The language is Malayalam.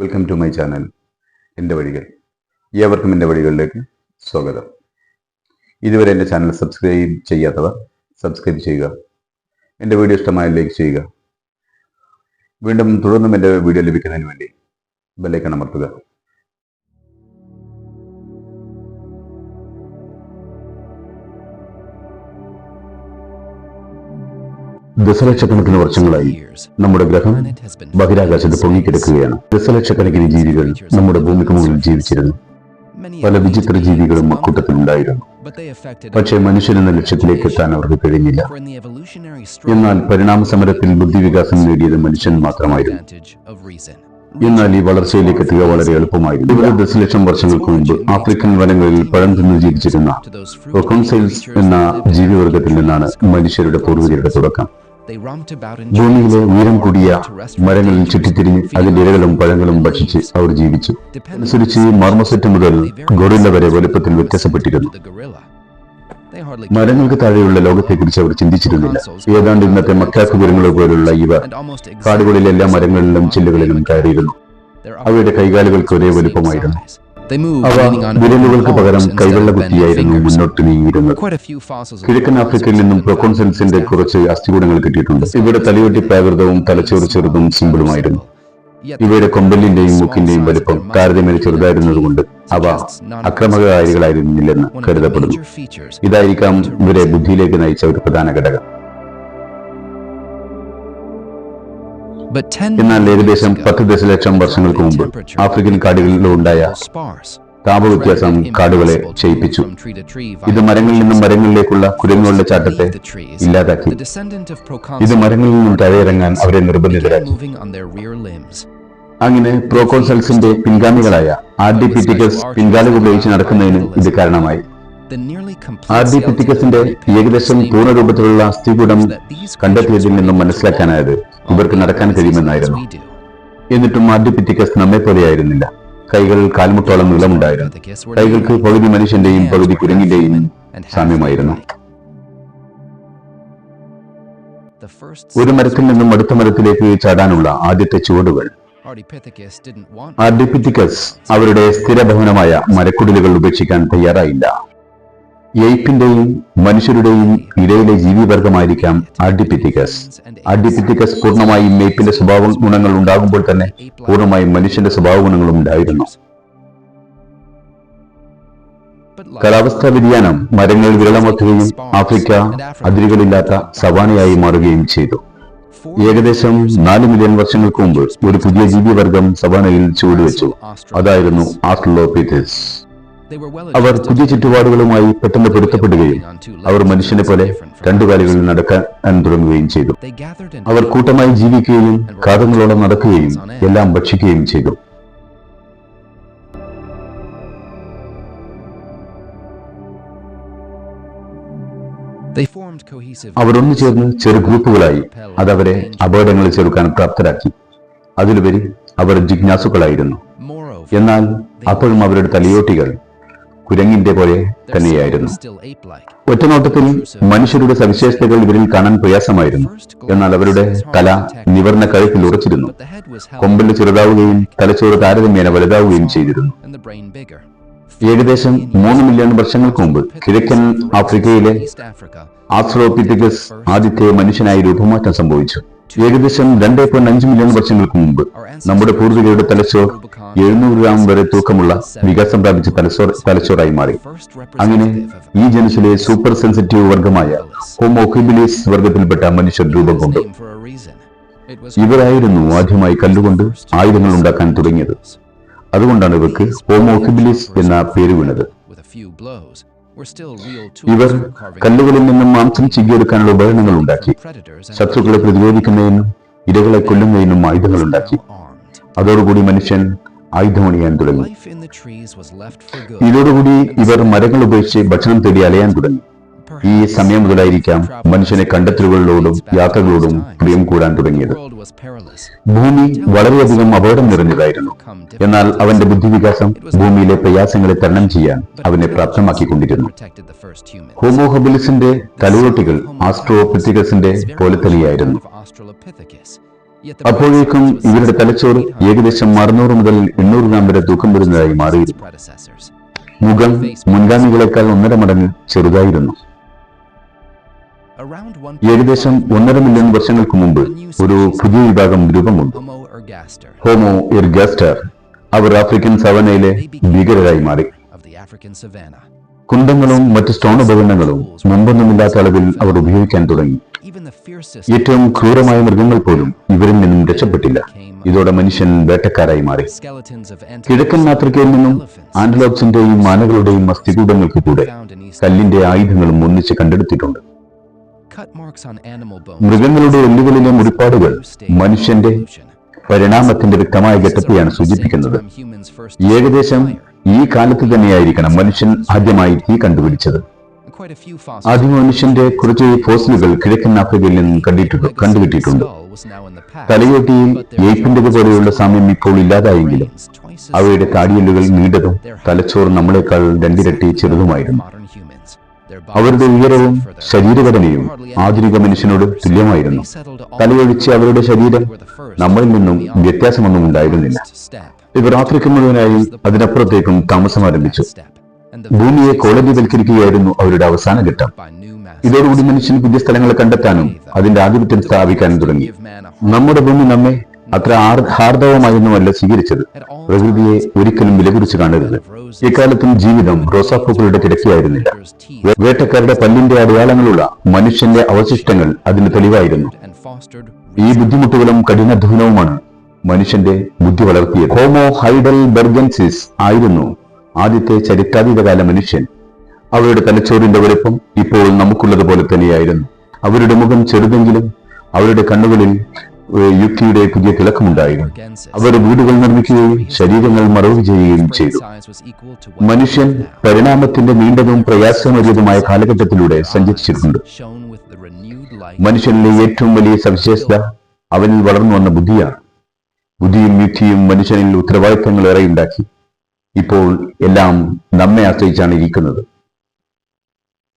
വെൽക്കം ടു മൈ ചാനൽ എന്റെ വഴികൾ. ഏവർക്കും എന്റെ വഴികളിലേക്ക് സ്വാഗതം. ഇതുവരെ എന്റെ ചാനൽ സബ്സ്ക്രൈബ് ചെയ്യാത്തവർ സബ്സ്ക്രൈബ് ചെയ്യുക. എന്റെ വീഡിയോ ഇഷ്ടമായ ലൈക്ക് ചെയ്യുക. വീണ്ടും തുടർന്നും എന്റെ വീഡിയോ ലഭിക്കുന്നതിന് വേണ്ടി ബെല്ലൈക്കൺ അമർത്തുക. ദശലക്ഷക്കണക്കിന് വർഷങ്ങളായി നമ്മുടെ ഗ്രഹം ബഹിരാകാശത്ത് പൊങ്ങിക്കിടക്കുകയാണ്. ദശലക്ഷക്കണക്കിന് ജീവികൾ നമ്മുടെ ഭൂമിക്ക് മുകളിൽ ജീവിച്ചിരുന്നു. പല വിചിത്ര ജീവികളും അക്കൂട്ടത്തിലുണ്ടായിരുന്നു. പക്ഷേ മനുഷ്യനെന്ന ലക്ഷ്യത്തിലേക്ക് എത്താൻ അവർക്ക് കഴിഞ്ഞില്ല. എന്നാൽ പരിണാമ സമരത്തിൽ ബുദ്ധിവികാസം നേടിയത് മനുഷ്യൻ മാത്രമായിരുന്നു. എന്നാൽ ഈ വളർച്ചയിലേക്ക് എത്തുക വളരെ എളുപ്പമായിരുന്നു. ഇരുപത് ദശലക്ഷം വർഷങ്ങൾക്ക് മുമ്പ് ആഫ്രിക്കൻ വനങ്ങളിൽ പഴം തിന്ന് ജീവിച്ചിരുന്ന എന്ന ജീവിവർഗത്തിൽ നിന്നാണ് മനുഷ്യരുടെ പൂർവികരുടെ തുടക്കം. ഭൂമിയിലെ ഉയരം കൂടിയ മരങ്ങളിൽ ചുറ്റിത്തിരിഞ്ഞ് അതിന്റെ ഇലകളും പഴങ്ങളും ഭക്ഷിച്ച് അവർ ജീവിച്ചു. അനുസരിച്ച് മർമ്മസെറ്റ് മുതൽ ഗൊറില്ല വരെ വലുപ്പത്തിൽ വ്യത്യാസപ്പെട്ടിരുന്നു. മരങ്ങൾക്ക് താഴെയുള്ള ലോകത്തെക്കുറിച്ച് അവർ ചിന്തിച്ചിരുന്നില്ല. ഏതാണ്ട് ഇന്നത്തെ മക്കാക്ക് കുരങ്ങളെ പോലുള്ള ഇവ കാടുകളിലെല്ലാ മരങ്ങളിലും ചില്ലുകളിലും കയറിയിരുന്നു. അവയുടെ കൈകാലുകൾക്ക് ഒരേ വലുപ്പമായിരുന്നു. വിരലുകൾക്ക് പകരം കൈവെള്ള കുത്തിയായിരുന്നു മുന്നോട്ട് നീങ്ങിയിരുന്നത് കിഴക്കൻ ആഫ്രിക്കയിൽ നിന്നും പ്രൊക്കോൺസെൻസിന്റെ കുറച്ച് അസ്ഥികൂടങ്ങൾ കിട്ടിയിട്ടുണ്ട്. ഇവയുടെ തലയൊട്ടി പ്രാകൃതവും തലച്ചോറ് ചെറുതും സിമ്പിളുമായിരുന്നു. ഇവയുടെ കൊമ്പലിന്റെയും മൂക്കിന്റെയും വലിപ്പം താരതമ്യേന ചെറുതായിരുന്നതുകൊണ്ട് അവ അക്രമകാരികളായിരുന്നില്ലെന്ന് കരുതപ്പെടുന്നു. ഇതായിരിക്കാം ഇവരെ ബുദ്ധിയിലേക്ക് നയിച്ച ഒരു പ്രധാന ഘടകം. എന്നാൽ ഏകദേശം പത്ത് ദശലക്ഷം വർഷങ്ങൾക്ക് മുമ്പ് ആഫ്രിക്കൻ കാടുകളിലുണ്ടായ താപവ്യത്യാസം കാടുകളെ ക്ഷയിപ്പിച്ചു. ഇത് മരങ്ങളിൽ നിന്നും മരങ്ങളിലേക്കുള്ള കുരങ്ങുകളുടെ ചാട്ടത്തെ ഇല്ലാതാക്കി. ഇത് മരങ്ങളിൽ നിന്നും തഴയിറങ്ങാൻ അവരെ നിർബന്ധിതരാക്കി. അങ്ങനെ പ്രോകോൺസൽസിന്റെ പിൻഗാമികളായ ആർ ഡി ആർഡിപിറ്റിക്കസ് പിൻഗാലുകൾ ഉപയോഗിച്ച് നടക്കുന്നതിന് ഇത് കാരണമായി. ആർഡിപിറ്റിക്കസിന്റെ ഏകദേശം പൂർണരൂപത്തിലുള്ള അസ്ഥികൂടം കണ്ടെത്തിയതിൽ നിന്നും മനസ്സിലാക്കാനായത് ഇവർക്ക് നടക്കാൻ കഴിയുമെന്നായിരുന്നു. എന്നിട്ടും ആർഡിപിറ്റിക്കസ് നമ്മെ പോലെയായിരുന്നില്ല. കൈകൾ കാൽമുട്ടോളം നീളമുണ്ടായിരുന്നു. കൈകൾക്ക് പകുതി മനുഷ്യന്റെയും പകുതി കുരങ്ങിന്റെയും സാമ്യമായിരുന്നു. ഒരു മരത്തിൽ നിന്നും അടുത്ത മരത്തിലേക്ക് ചാടാനുള്ള ആദ്യത്തെ ചുവടുകൾ. ആർഡിപിറ്റിക്കസ് അവരുടെ സ്ഥിരഭവനമായ മരക്കുടലുകൾ ഉപേക്ഷിക്കാൻ തയ്യാറായില്ല. എയ്പ്പിന്റെയും മനുഷ്യരുടെയും ഇടയിലെ ജീവിവർഗമായിരിക്കാം ആഡിപിറ്റിക്കസ് ആഡിപിറ്റിക്കസ് പൂർണമായും എയ്പ്പിന്റെ സ്വഭാവ ഗുണങ്ങൾ ഉണ്ടാകുമ്പോൾ തന്നെ പൂർണമായും മനുഷ്യന്റെ സ്വഭാവ ഗുണങ്ങളും ഉണ്ടായിരുന്നു. കാലാവസ്ഥാ വ്യതിയാനം മരങ്ങൾ വിരളമാക്കുകയും ആഫ്രിക്ക അതിരുകളില്ലാത്ത സവാനയായി മാറുകയും ചെയ്തു. ഏകദേശം നാല് മില്യൺ വർഷങ്ങൾക്ക് മുമ്പ് ഒരു പുതിയ ജീവിവർഗം സവാനയിൽ ചുവടുവെച്ചു. അതായിരുന്നു ആസ്ട്രലോപീഥസ് അവർ പുതിയ ചുറ്റുപാടുകളുമായി പെട്ടെന്ന് പൊരുത്തപ്പെടുകയും അവർ മനുഷ്യനെ പോലെ രണ്ടു കാലുകളിൽ നടക്കാൻ തുടങ്ങുകയും ചെയ്തു. അവർ കൂട്ടമായി ജീവിക്കുകയും കാതങ്ങളോടെ നടക്കുകയും എല്ലാം ഭക്ഷിക്കുകയും ചെയ്തു. അവർ ഒന്നു ചേർന്ന് ചെറു ഗ്രൂപ്പുകളായി അതവരെ അപകടങ്ങളിൽ ചെറുക്കാൻ പ്രാപ്തരാക്കി. അതിലുപരി അവർ ജിജ്ഞാസുക്കളായിരുന്നു. എന്നാൽ അപ്പോഴും അവരുടെ തലയോട്ടികൾ കുരങ്ങിന്റെ പോലെ തന്നെയായിരുന്നു. ഒറ്റനോട്ടത്തിൽ മനുഷ്യരുടെ സവിശേഷതകൾ ഇവരിൽ കാണാൻ പ്രയാസമായിരുന്നു. എന്നാൽ അവരുടെ തല നിവർന്ന കഴുത്തിൽ ഉറച്ചിരുന്നു. കൊമ്പിൽ ചെറുതാവുകയും തലച്ചോറ് താരതമ്യേന വലുതാവുകയും ചെയ്തിരുന്നു. ഏകദേശം മൂന്ന് മില്യൺ വർഷങ്ങൾക്ക് മുമ്പ് കിഴക്കൻ ആഫ്രിക്കയിലെ ആസ്ട്രോപിറ്റിക്കസ് ആദ്യത്തെ മനുഷ്യനായി രൂപമാറ്റം സംഭവിച്ചു. ഏകദേശം രണ്ടേ പോയിന്റ് അഞ്ച് മില്യൺ വർഷങ്ങൾക്ക് മുമ്പ് നമ്മുടെ പൂർവികരുടെ തലച്ചോർ എഴുന്നൂറ് ഗ്രാം വരെ തൂക്കമുള്ള വികാസം പ്രാപിച്ച തലച്ചോർ തലച്ചോറായി മാറി. അങ്ങനെ ഈ ജനുസിലെ സൂപ്പർ സെൻസിറ്റീവ് വർഗമായ ഹോമോഹിബിലിസ് വർഗത്തിൽപ്പെട്ട മനുഷ്യർ രൂപം കൊണ്ടു. ഇവരായിരുന്നു ആദ്യമായി കല്ലുകൊണ്ട് ആയുധങ്ങൾ ഉണ്ടാക്കാൻ തുടങ്ങിയത്. അതുകൊണ്ടാണ് ഇവർക്ക് ഹോമോഹിബിലിസ് എന്ന പേര് വീണത്. ഇവർ കല്ലുകളിൽ നിന്നും മാംസം ചികിയെടുക്കാനുള്ള ഉപകരണങ്ങൾ ഉണ്ടാക്കി ശത്രുക്കളെ പ്രതിരോധിക്കുന്നതിനും ഇരകളെ കൊല്ലുന്നതിനും ആയുധങ്ങൾ ഉണ്ടാക്കി. അതോടുകൂടി മനുഷ്യൻ ആയുധമണിയാൻ തുടങ്ങി. ഇതോടുകൂടി ഇവർ മരങ്ങൾ ഉപേക്ഷിച്ച് ഭക്ഷണം തേടി അലയാൻ തുടങ്ങി. ഈ സമയം മുതലായിരിക്കാം മനുഷ്യനെ കണ്ടെത്തലുകളിലോടും യാത്രകളോടും പ്രിയം കൂടാൻ തുടങ്ങിയത്. ഭൂമി വളരെയധികം അപകടം നിറഞ്ഞതായിരുന്നു. എന്നാൽ അവന്റെ ബുദ്ധിവികാസം ഭൂമിയിലെ പ്രയാസങ്ങളെ തരണം ചെയ്യാൻ അവനെ പ്രാപ്തമാക്കിക്കൊണ്ടിരുന്നു. ഹോമോഹബിലിസിന്റെ തലയോട്ടികൾ ആസ്ട്രോപിത്തിക്കസിന്റെ പോലെ തന്നെയായിരുന്നു. അപ്പോഴേക്കും ഇവരുടെ തലച്ചോറ് ഏകദേശം അറുന്നൂറ് മുതൽ എണ്ണൂറ് ഗ്രാം വരെ തൂക്കം വരുന്നതായി മാറിയിരുന്നു. മുഖം മുൻഗാമികളെക്കാൾ ഒന്നര മടങ്ങ് ചെറുതായിരുന്നു. ഏകദേശം ഒന്നര മില്യൺ വർഷങ്ങൾക്ക് മുമ്പ് ഒരു പുതിയ വിഭാഗം രൂപം കൊണ്ടു ഹോമോ ഇർഗാസ്റ്റർ അവർ ആഫ്രിക്കൻ സവനയിലെ ഭീകരരായി മാറി. കുന്തങ്ങളും മറ്റ് സ്റ്റോൺ ഉപകരണങ്ങളും മുമ്പൊന്നുമില്ലാത്ത അളവിൽ അവർ ഉപയോഗിക്കാൻ തുടങ്ങി. ഏറ്റവും ക്രൂരമായ മൃഗങ്ങൾ പോലും ഇവരിൽ നിന്നും രക്ഷപ്പെട്ടില്ല. ഇതോടെ മനുഷ്യൻ വേട്ടക്കാരായി മാറി. കിഴക്കൻ ആഫ്രിക്കയിൽ നിന്നും ആന്റലോപ്സിന്റെയും മാനകളുടെയും അസ്ഥികൂടങ്ങൾക്ക് കൂടെ കല്ലിന്റെ ആയുധങ്ങളും ഒന്നിച്ച് കണ്ടെടുത്തിട്ടുണ്ട്. മൃഗങ്ങളുടെ എല്ലുകളിലെ മുറിപ്പാടുകൾ മനുഷ്യന്റെ പരിണാമത്തിന്റെ വ്യക്തമായ ഘട്ടത്തെയാണ് സൂചിപ്പിക്കുന്നത്. ഏകദേശം ഈ കാലത്ത് തന്നെയായിരിക്കണം മനുഷ്യൻ ആദ്യമായി തീ കണ്ടുപിടിച്ചത്. ആദ്യ മനുഷ്യന്റെ കുറച്ച് ഫോസിലുകൾ കിഴക്കൻ ആഫ്രിക്കയിൽ നിന്നും കണ്ടിട്ടുണ്ട് കണ്ടുകിട്ടിയിട്ടുണ്ട്. തലയോട്ടിയിൽ ഏപ്പിന്റെ പോലെയുള്ള സാമ്യം ഇപ്പോൾ ഇല്ലാതായെങ്കിലും അവയുടെ താടിയല്ലുകൾ നീണ്ടതും തലച്ചോറ് നമ്മളെക്കാൾ രണ്ടിരട്ടി ചെറുതുമായിരുന്നു. അവരുടെ ഉയരവും ശരീരഘടനയും ആധുനിക മനുഷ്യനോട് തുല്യമായിരുന്നു. തലയൊഴിച്ച് അവരുടെ ശരീരം നമ്മളിൽ നിന്നും വ്യത്യാസമൊന്നും ഉണ്ടായിരുന്നില്ല. ഇവർ ആഫ്രിക്ക മുഴുവനായും അതിനപ്പുറത്തേക്കും താമസം ആരംഭിച്ചു. ഭൂമിയെ കോളനിവൽക്കരിക്കുകയായിരുന്നു അവരുടെ അവസാന ഘട്ടം. ഇതോടുകൂടി മനുഷ്യൻ പുതിയ സ്ഥലങ്ങൾ കണ്ടെത്താനും അതിന്റെ ആധിപത്യം സ്ഥാപിക്കാനും തുടങ്ങി. നമ്മുടെ ഭൂമി നമ്മെ അത്ര ഹാർദവമായിരുന്നു അല്ല സ്വീകരിച്ചത്. പ്രകൃതിയെ ഒരിക്കലും വിലകുറിച്ച് കാണരുത്. ഇക്കാലത്തും ജീവിതം റോസാപ്പൂക്കളുടെ കിടക്കയായിരുന്നില്ല. വേട്ടക്കാരുടെ പല്ലിന്റെ അടയാളങ്ങളുള്ള മനുഷ്യന്റെ അവശിഷ്ടങ്ങൾ അതിന് തെളിവായിരുന്നു. ഈ ബുദ്ധിമുട്ടുകളും കഠിനാധ്വാനവുമാണ് മനുഷ്യന്റെ ബുദ്ധി വളർത്തിയത്. ഹോമോ ഹൈഡൽ ബെർഗൻസിസ് ആയിരുന്നു ആദ്യത്തെ ചരിത്രാതീതകാല മനുഷ്യൻ. അവരുടെ തലച്ചോറിന്റെ വലുപ്പം ഇപ്പോൾ നമുക്കുള്ളതുപോലെ തന്നെയായിരുന്നു. അവരുടെ മുഖം ചെറുതെങ്കിലും അവരുടെ കണ്ണുകളിൽ യുക്തിയുടെ പുതിയ തിളക്കമുണ്ടായിരുന്നു. അവർ വീടുകൾ നിർമ്മിക്കുകയും ശരീരങ്ങൾ മറവ് ചെയ്യുകയും ചെയ്തു. മനുഷ്യൻ പരിണാമത്തിന്റെ നീണ്ടതും പ്രയാസമേറിയതുമായ കാലഘട്ടത്തിലൂടെ സഞ്ചരിച്ചിട്ടുണ്ട്. മനുഷ്യനിലെ ഏറ്റവും വലിയ സവിശേഷത അവനിൽ വളർന്നു വന്ന ബുദ്ധിയാണ്. ബുദ്ധിയും യുക്തിയും മനുഷ്യനിൽ ഉത്തരവാദിത്തങ്ങൾ ഏറെയുണ്ടാക്കി. ഇപ്പോൾ എല്ലാം നമ്മെ ആശ്രയിച്ചാണ് ഇരിക്കുന്നത്.